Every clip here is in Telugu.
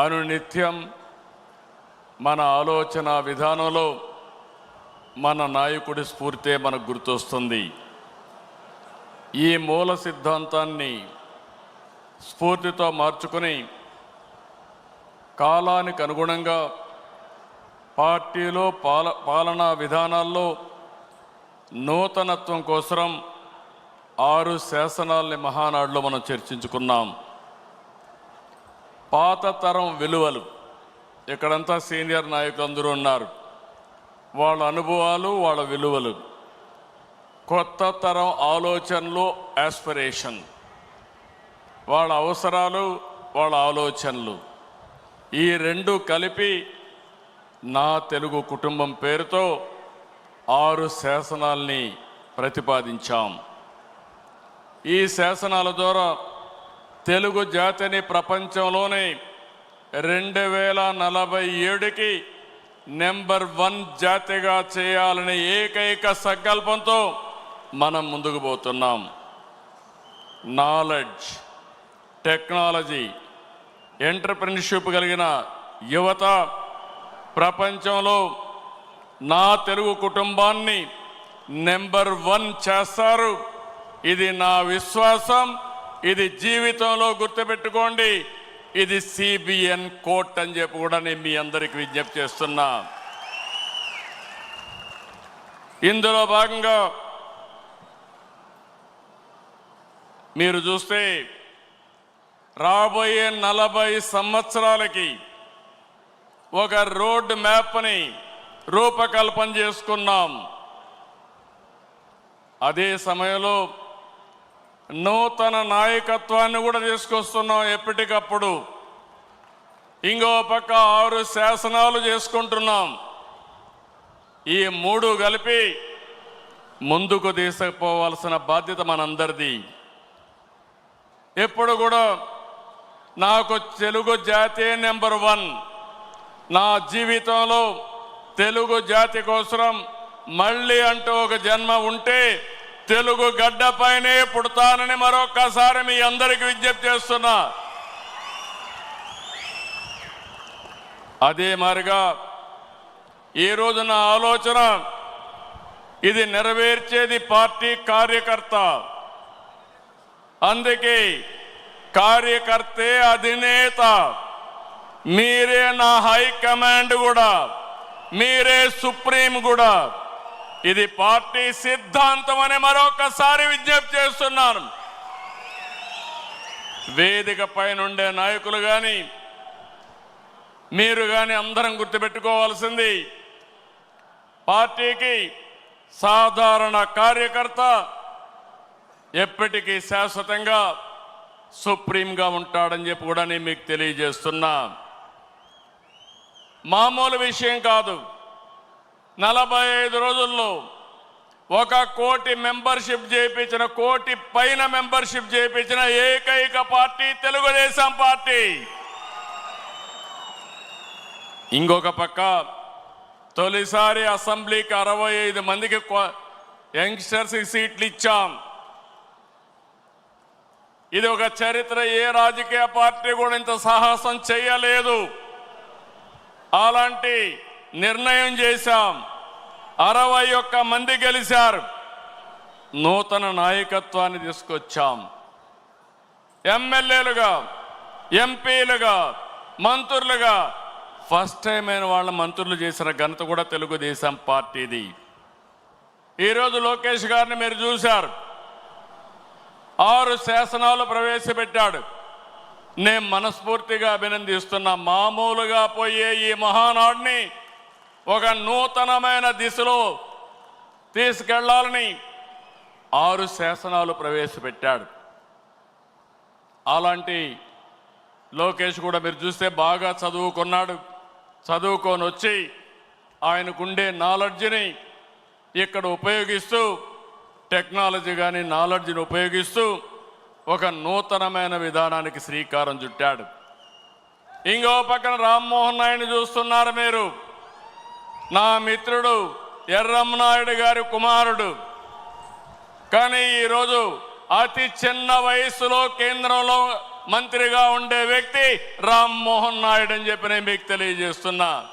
అనునిత్యం మన ఆలోచన విధానంలో మన నాయకుడి స్ఫూర్తే మనకు గుర్తొస్తుంది. ఈ మూల సిద్ధాంతాన్ని స్ఫూర్తితో మార్చుకుని కాలానికి అనుగుణంగా పార్టీలో పాల పాలనా విధానాల్లో నూతనత్వం కోసం ఆరు శాసనాల్ని మహానాడులో మనం చర్చించుకున్నాం. పాత తరం విలువలు. ఇక్కడంతా సీనియర్ నాయకులు అందరూ ఉన్నారు. వాళ్ళ అనుభవాలు వాళ్ళ విలువలు. కొత్త తరం ఆలోచనలు ఆస్పిరేషన్ వాళ్ళ అవసరాలు వాళ్ళ ఆలోచనలు. ఈ రెండు కలిపి నా తెలుగు కుటుంబం పేరుతో ఆరు శాసనాల్ని ప్రతిపాదించాం. ఈ శాసనాల ద్వారా తెలుగు జాతిని ప్రపంచంలోనే రెండు వేల నలభై ఏడుకి నెంబర్ వన్ జాతిగా చేయాలనే ఏకైక సంకల్పంతో మనం ముందుకు పోతున్నాం. నాలెడ్జ్ టెక్నాలజీ ఎంటర్ప్రినర్షిప్ కలిగిన యువత ప్రపంచంలో నా తెలుగు కుటుంబాన్ని నెంబర్ వన్ చేస్తారు. ఇది నా విశ్వాసం. ఇది జీవితంలో గుర్తుపెట్టుకోండి. ఇది సిబిఎన్ కోర్ట్ అని చెప్పి కూడా నేను మీ అందరికి విజ్ఞప్తి చేస్తున్నా. ఇందులో భాగంగా మీరు చూస్తే రాబోయే నలభై సంవత్సరాలకి ఒక రోడ్ మ్యాప్ని రూపకల్పన చేసుకున్నాం. అదే సమయంలో నూతన నాయకత్వాన్ని కూడా తీసుకొస్తున్నాం ఎప్పటికప్పుడు. ఇంకో పక్క ఆరు శాసనాలు చేసుకుంటున్నాం. ఈ మూడు కలిపి ముందుకు తీసుకుపోవాల్సిన బాధ్యత మనందరిది. ఎప్పుడు కూడా నాకు తెలుగు జాతీయ నెంబర్ వన్. నా జీవితంలో తెలుగు జాతి కోసం మళ్ళీ అంటూ ఒక జన్మ ఉంటే తెలుగు గడ్డపైనే పుడతానని మరొక్కసారి మీ అందరికి విజ్ఞప్తి చేస్తున్నా. అదే మారిగా ఈ నా ఆలోచన ఇది నెరవేర్చేది పార్టీ కార్యకర్త. అందుకే కార్యకర్తే అధినేత మీరే నా హైకమాండ్ కూడా మీరే సుప్రీం కూడా. ఇది పార్టీ సిద్ధాంతం అని మరొకసారి విజ్ఞప్తి చేస్తున్నాను. వేదిక పైన ఉండే నాయకులు కానీ మీరు కానీ అందరం గుర్తుపెట్టుకోవాల్సింది పార్టీకి సాధారణ కార్యకర్త ఎప్పటికీ శాశ్వతంగా సుప్రీంగా ఉంటాడని చెప్పి కూడా నేను మీకు తెలియజేస్తున్నా. మామూలు విషయం కాదు. నలభై ఐదు రోజుల్లో ఒక కోటి మెంబర్షిప్ చేయించిన కోటి పైన మెంబర్షిప్ చేయించిన ఏకైక పార్టీ తెలుగుదేశం పార్టీ. ఇంకొక పక్క తొలిసారి అసెంబ్లీకి అరవై ఐదు మందికి కొ- యంగ్స్టర్స్కి సీట్లు ఇచ్చాం. ఇది ఒక చరిత్ర ఏ రాజకీయ పార్టీ కూడా ఇంత సాహసం చేయలేదు. అలాంటి నిర్ణయం చేశాం. అరవై ఒక్క మంది గెలిచారు. నూతన నాయకత్వాన్ని తీసుకొచ్చాం. ఎమ్మెల్యేలుగా ఎంపీలుగా మంత్రులుగా ఫస్ట్ టైం అయిన వాళ్ళ మంత్రులు చేసిన ఘనత కూడా తెలుగుదేశం పార్టీది. ఈరోజు లోకేష్ గారిని మీరు చూశారు. ఆరు శాసనాలు ప్రవేశపెట్టాడు. నేను మనస్ఫూర్తిగా అభినందిస్తున్నా. మామూలుగా పోయే ఈ మహానాడిని ఒక నూతనమైన దిశలో తీసుకెళ్ళాలని ఆరు శాసనాలు ప్రవేశపెట్టాడు. అలాంటి లోకేష్ కూడా మీరు చూస్తే బాగా చదువుకున్నాడు. చదువుకొని వచ్చి ఆయనకుండే నాలెడ్జ్ని ఇక్కడ ఉపయోగిస్తూ టెక్నాలజీ కానీ నాలెడ్జ్ని ఉపయోగిస్తూ ఒక నూతనమైన విధానానికి శ్రీకారం చుట్టాడు. ఇంకో పక్కన రామ్మోహన్ నాయుడిని చూస్తున్నారు మీరు. నా మిత్రుడు ఎర్రమ్మనాయుడు గారి కుమారుడు. కానీ ఈరోజు అతి చిన్న వయసులో కేంద్రంలో మంత్రిగా ఉండే వ్యక్తి రామ్మోహన్ నాయుడు అని చెప్పి నేను మీకు తెలియజేస్తున్నా.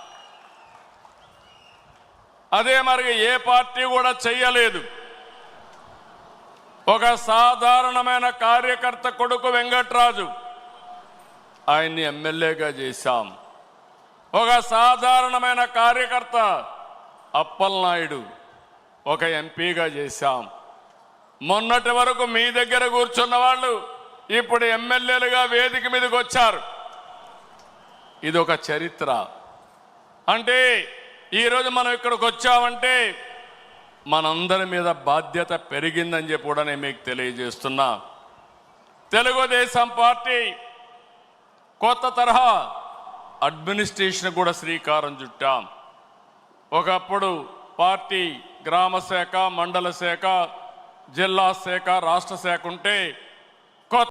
అదే మరి ఏ పార్టీ కూడా చెయ్యలేదు. ఒక సాధారణమైన కార్యకర్త కొడుకు వెంకట్రాజు. ఆయన్ని ఎమ్మెల్యేగా చేశాం. ఒక సాధారణమైన కార్యకర్త అప్పలనాయుడు ఒక ఎంపీగా చేశాం. మొన్నటి వరకు మీ దగ్గర కూర్చున్న వాళ్ళు ఇప్పుడు ఎమ్మెల్యేలుగా వేదిక మీదకి వచ్చారు. ఇది ఒక చరిత్ర. అంటే ఈరోజు మనం ఇక్కడికి వచ్చామంటే మనందరి మీద బాధ్యత పెరిగిందని చెప్పి కూడా నేను మీకు తెలియజేస్తున్నా. తెలుగుదేశం పార్టీ కొత్త తరహా అడ్మినిస్ట్రేషన్ కూడా శ్రీకారం చుట్టాం. ఒకప్పుడు పార్టీ గ్రామ శాఖ మండల శాఖ జిల్లా శాఖ రాష్ట్ర శాఖ ఉంటే